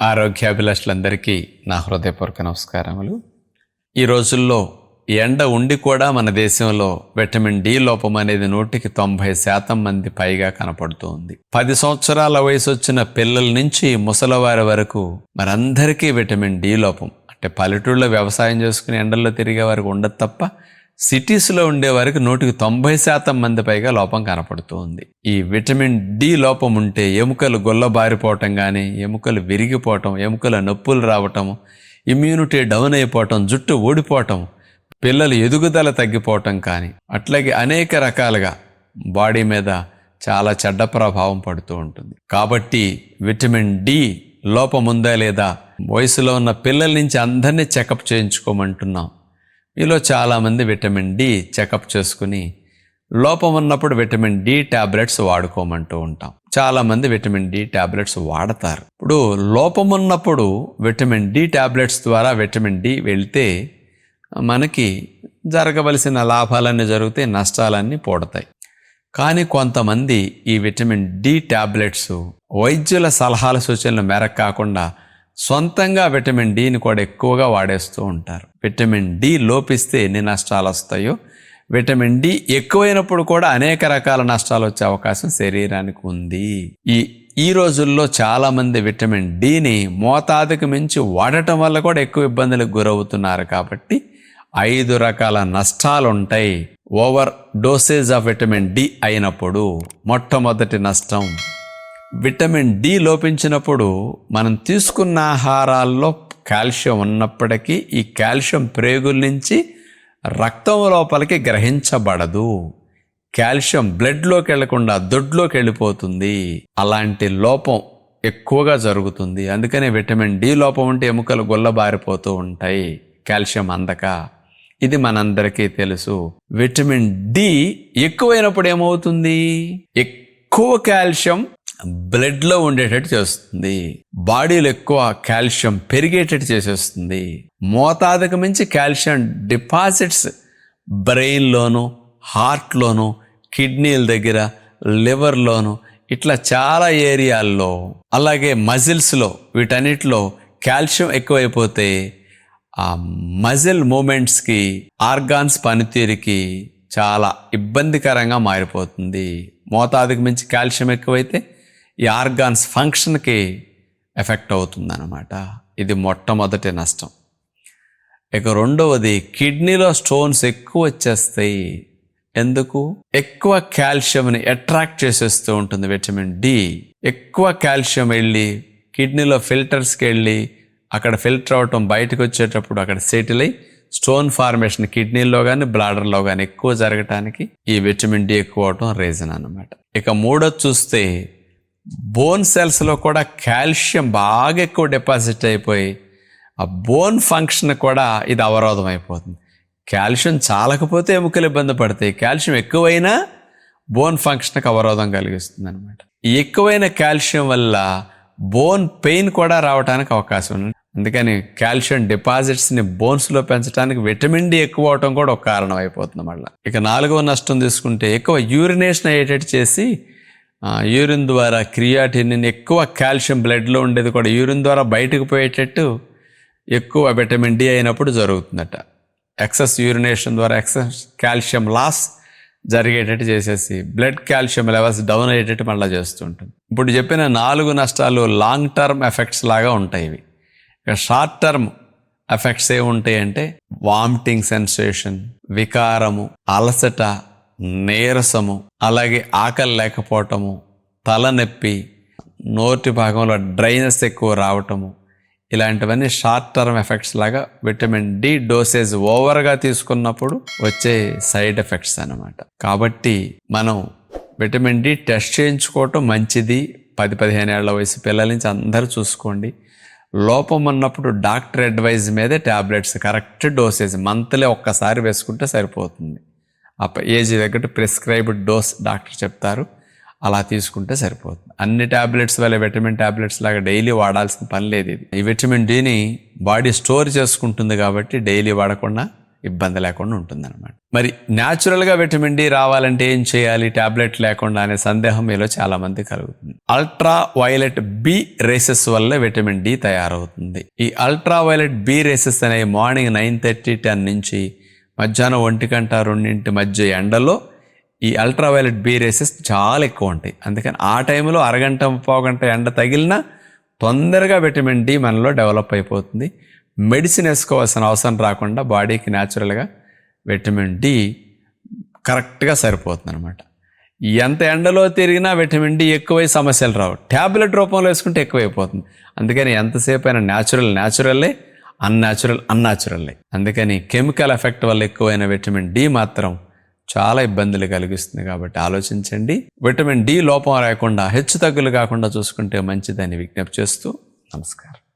ఆరోగ్యాభిలాషులందరికీ నా హృదయపూర్వక నమస్కారములు. ఈ రోజుల్లో ఎండ ఉండి కూడా మన దేశంలో విటమిన్ డి లోపం అనేది నూటికి తొంభై శాతం మంది పైగా కనపడుతూ ఉంది పది సంవత్సరాల వయసు వచ్చిన పిల్లల నుంచి ముసలివారి వరకు మరందరికీ విటమిన్ డి లోపం అంటే పల్లెటూళ్ళలో వ్యవసాయం చేసుకుని ఎండల్లో తిరిగే వారికి ఉండదు తప్ప సిటీస్లో ఉండే వారికి నూటికి తొంభై శాతం మంది పైగా లోపం కనపడుతూ ఉంది ఈ విటమిన్ డి లోపం ఉంటే ఎముకలు గొల్లబారిపోవటం కానీ ఎముకలు విరిగిపోవటం ఎముకల నొప్పులు రావటం ఇమ్యూనిటీ డౌన్ అయిపోవటం జుట్టు ఊడిపోవటం పిల్లలు ఎదుగుదల తగ్గిపోవటం కానీ అట్లాగే అనేక రకాలుగా బాడీ మీద చాలా చెడ్డ ప్రభావం పడుతూ ఉంటుంది. కాబట్టి విటమిన్ డి లోపం ఉందా లేదా? వయసులో ఉన్న పిల్లల నుంచి అందరినీ చెకప్ చేయించుకోమంటున్నాం. ఇలా చాలామంది విటమిన్ డి చెకప్ చేసుకుని లోపం ఉన్నప్పుడు విటమిన్ డి ట్యాబ్లెట్స్ వాడుకోమంటూ ఉంటాం. చాలామంది విటమిన్ డి ట్యాబ్లెట్స్ వాడతారు. ఇప్పుడు లోపం ఉన్నప్పుడు విటమిన్ డి ట్యాబ్లెట్స్ ద్వారా విటమిన్ డి వెళ్తే మనకి జరగవలసిన లాభాలన్నీ జరిగితే నష్టాలన్నీ పోడతాయి. కానీ కొంతమంది ఈ విటమిన్ డి ట్యాబ్లెట్స్ వైద్యుల సలహాల సూచనల మేరకు కాకుండా సొంతంగా విటమిన్ డిని కూడా ఎక్కువగా వాడేస్తూ ఉంటారు. విటమిన్ డి లోపిస్తే ఎన్ని నష్టాలు వస్తాయో విటమిన్ డి ఎక్కువైనప్పుడు కూడా అనేక రకాల నష్టాలు వచ్చే అవకాశం శరీరానికి ఉంది. ఈ ఈ రోజుల్లో చాలామంది విటమిన్ డిని మోతాదుకు మించి వాడటం వల్ల కూడా ఎక్కువ ఇబ్బందులకు గురవుతున్నారు కాబట్టి ఐదు రకాల నష్టాలు ఉంటాయి over dosage of vitamin D అయినప్పుడు మొట్టమొదటి నష్టం. విటమిన్ డి లోపించినప్పుడు మనం తీసుకున్న ఆహారాల్లో కాల్షియం ఉన్నప్పటికీ ఈ కాల్షియం ప్రేగుల నుంచి రక్తం లోపలికి గ్రహించబడదు. కాల్షియం బ్లడ్లోకి వెళ్ళకుండా దొడ్లోకి వెళ్ళిపోతుంది. అలాంటి లోపం ఎక్కువగా జరుగుతుంది. అందుకనే విటమిన్ డి లోపం ఉంటే ఎముకలు గుల్లబారిపోతూ ఉంటాయి. కాల్షియం అందక. ఇది మనందరికీ తెలుసు. విటమిన్ డి ఎక్కువైనప్పుడు ఏమవుతుంది? ఎక్కువ కాల్షియం బ్లడ్లో ఉండేటట్టు చేస్తుంది. బాడీలో ఎక్కువ కాల్షియం పెరిగేటట్టు చేసేస్తుంది. మోతాదుకు మించి కాల్షియం డిపాజిట్స్ బ్రెయిన్లోను హార్ట్లోను కిడ్నీల దగ్గర లివర్లోను ఇట్లా చాలా ఏరియాల్లో అలాగే మజిల్స్లో వీటన్నిటిలో కాల్షియం ఎక్కువైపోతే ఆ మజిల్ మూమెంట్స్కి ఆర్గాన్స్ పనితీరుకి చాలా ఇబ్బందికరంగా మారిపోతుంది. మోతాదుకు మించి కాల్షియం ఎక్కువైతే ఈ ఆర్గాన్స్ ఫంక్షన్కి ఎఫెక్ట్ అవుతుందన్నమాట. ఇది మొట్టమొదటి నష్టం. ఇక రెండవది కిడ్నీలో స్టోన్స్ ఎక్కువ వచ్చేస్తాయి. ఎందుకు? ఎక్కువ కాల్షియంని అట్రాక్ట్ చేసేస్తూ ఉంటుంది విటమిన్ డి. ఎక్కువ కాల్షియం వెళ్ళి కిడ్నీలో ఫిల్టర్స్కి వెళ్ళి అక్కడ ఫిల్టర్ అవటం బయటకు వచ్చేటప్పుడు అక్కడ సెటిల్ అయ్యి స్టోన్ ఫార్మేషన్ కిడ్నీలో కానీ బ్లాడర్లో కానీ ఎక్కువ జరగటానికి ఈ విటమిన్ డి ఎక్కువ అవటం రీజన్ అనమాట ఇక మూడోది చూస్తే బోన్ సెల్స్లో కూడా కాల్షియం బాగా ఎక్కువ డిపాజిట్ అయిపోయి ఆ బోన్ ఫంక్షన్ కూడా ఇది అవరోధం అయిపోతుంది. కాల్షియం చాలకపోతే ఎముకలు ఇబ్బంది పడతాయి. కాల్షియం ఎక్కువైనా బోన్ ఫంక్షన్కి అవరోధం కలిగిస్తుంది అనమాట ఎక్కువైన కాల్షియం వల్ల బోన్ పెయిన్ కూడా రావడానికి అవకాశం ఉంది. అందుకని కాల్షియం డిపాజిట్స్ని బోన్స్లో పెంచడానికి విటమిన్ డి ఎక్కువ అవటం కూడా ఒక కారణం అయిపోతుంది మళ్ళీ. ఇక నాలుగవ నష్టం తీసుకుంటే ఎక్కువ యూరినేషన్ అయ్యేటట్టు చేసి యూరిన్ ద్వారా క్రియాటినిన్ ఎక్కువ కాల్షియం బ్లడ్లో ఉండేది కూడా యూరిన్ ద్వారా బయటకు పోయేటట్టు ఎక్కువ విటమిన్ డి అయినప్పుడు జరుగుతుందట. ఎక్సెస్ యూరినేషన్ ద్వారా ఎక్సెస్ కాల్షియం లాస్ జరిగేటట్టు చేసేసి బ్లడ్ కాల్షియం లెవెల్స్ డౌన్ అయ్యేటట్టు మళ్ళీ చేస్తుంటుంది ఇప్పుడు చెప్పిన నాలుగు నష్టాలు లాంగ్ టర్మ్ ఎఫెక్ట్స్ లాగా ఉంటాయి ఇవి. ఇక షార్ట్ టర్మ్ ఎఫెక్ట్స్ ఏముంటాయి అంటే వామిటింగ్ సెన్సేషన్ వికారము అలసట నీరసము అలాగే ఆకలి లేకపోవటము తలనొప్పి నోటి భాగంలో డ్రైనెస్ ఎక్కువ రావటము ఇలాంటివన్నీ షార్ట్ టర్మ్ ఎఫెక్ట్స్ లాగా విటమిన్ డి డోసేజ్ ఓవర్గా తీసుకున్నప్పుడు వచ్చే సైడ్ ఎఫెక్ట్స్ అన్నమాట. కాబట్టి మనం విటమిన్ డి టెస్ట్ చేయించుకోవటం మంచిది. పది పదిహేను ఏళ్ళ వయసు పిల్లల నుంచి అందరూ చూసుకోండి. లోపం ఉన్నప్పుడు డాక్టర్ అడ్వైజ్ మీదే ట్యాబ్లెట్స్ కరెక్ట్ డోసేజ్ మంత్లీ ఒక్కసారి వేసుకుంటే సరిపోతుంది. ఆ ఏజ్ తగ్గట్టు ప్రిస్క్రైబ్డ్ డోస్ డాక్టర్ చెప్తారు. అలా తీసుకుంటే సరిపోతుంది. అన్ని ట్యాబ్లెట్స్ వల్ల విటమిన్ ట్యాబ్లెట్స్ లాగా డైలీ వాడాల్సిన పని లేదు ఇది. ఈ విటమిన్ డిని బాడీ స్టోర్ చేసుకుంటుంది కాబట్టి డైలీ వాడకుండా ఇబ్బంది లేకుండా ఉంటుందన్నమాట. మరి న్యాచురల్గా విటమిన్ డి రావాలంటే ఏం చేయాలి? టాబ్లెట్ లేకుండా అనే సందేహం మీలో చాలామంది కలుగుతుంది. అల్ట్రా వైలెట్ బి రేసెస్ వల్ల విటమిన్ డి తయారవుతుంది. ఈ అల్ట్రా వైలెట్ బి రేసెస్ అనేవి మార్నింగ్ నైన్ థర్టీ టెన్ నుంచి మధ్యాహ్నం ఒంటి గంట రెండింటి మధ్య ఎండలో ఈ అల్ట్రా వైలెట్ రేసెస్ చాలా ఎక్కువ ఉంటాయి. అందుకని ఆ టైంలో అరగంట పావుగంట ఎండ తగిలినా తొందరగా విటమిన్ డి మనలో డెవలప్ అయిపోతుంది. మెడిసిన్ వేసుకోవాల్సిన అవసరం రాకుండా బాడీకి న్యాచురల్గా విటమిన్ డి కరెక్ట్గా సరిపోతుంది అనమాట ఎంత ఎండలో తిరిగినా విటమిన్ డి ఎక్కువై సమస్యలు రావు. ట్యాబ్లెట్ రూపంలో వేసుకుంటే ఎక్కువైపోతుంది. అందుకని ఎంతసేపు అయినా న్యాచురల్ న్యాచురల్లే అన్యాచురల్ అన్యాచురల్లే అందుకని కెమికల్ ఎఫెక్ట్ వల్ల ఎక్కువైన విటమిన్ డి మాత్రం చాలా ఇబ్బందులు కలిగిస్తుంది కాబట్టి ఆలోచించండి. విటమిన్ డి లోపం రాకుండా హెచ్చు తగ్గులు కాకుండా చూసుకుంటే మంచిదని విజ్ఞప్తి చేస్తూ నమస్కారం.